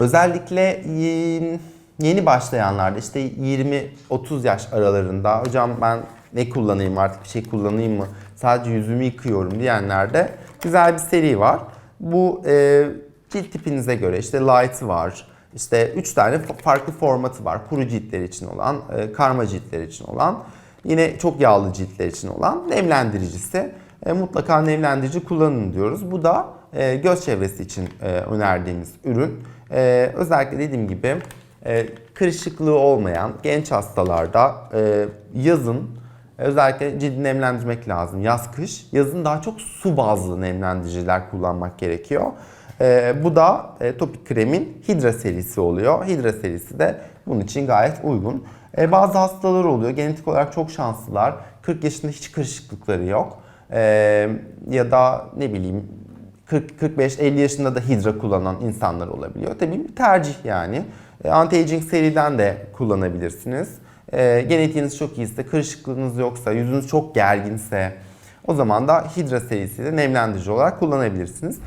Özellikle yeni başlayanlarda işte 20-30 yaş aralarında hocam ben ne kullanayım artık bir şey kullanayım mı sadece yüzümü yıkıyorum diyenlerde güzel bir seri var. Bu e, cilt tipinize göre işte light var, işte 3 tane fa- farklı formatı var. Kuru ciltler için olan, e, karma ciltler için olan, yine çok yağlı ciltler için olan nemlendiricisi. E, mutlaka nemlendirici kullanın diyoruz. Bu da e, göz çevresi için e, önerdiğimiz ürün. E, özellikle dediğim gibi kırışıklığı olmayan genç hastalarda yazın özellikle cildi nemlendirmek lazım. Yaz kış. Yazın daha çok su bazlı nemlendiriciler kullanmak gerekiyor. Bu da topik kremin Hydra serisi oluyor. Hydra serisi de bunun için gayet uygun. Bazı hastalar oluyor. Genetik olarak çok şanslılar. 40 yaşında hiç kırışıklıkları yok. E, ya da ne bileyim 40-45-50 yaşında da hidra kullanan insanlar olabiliyor. Tabii bir tercih yani. E, Anti-aging seriden de kullanabilirsiniz. E, genetiğiniz çok iyiyse, kırışıklığınız yoksa, yüzünüz çok gerginse o zaman da hidra serisiyle nemlendirici olarak kullanabilirsiniz.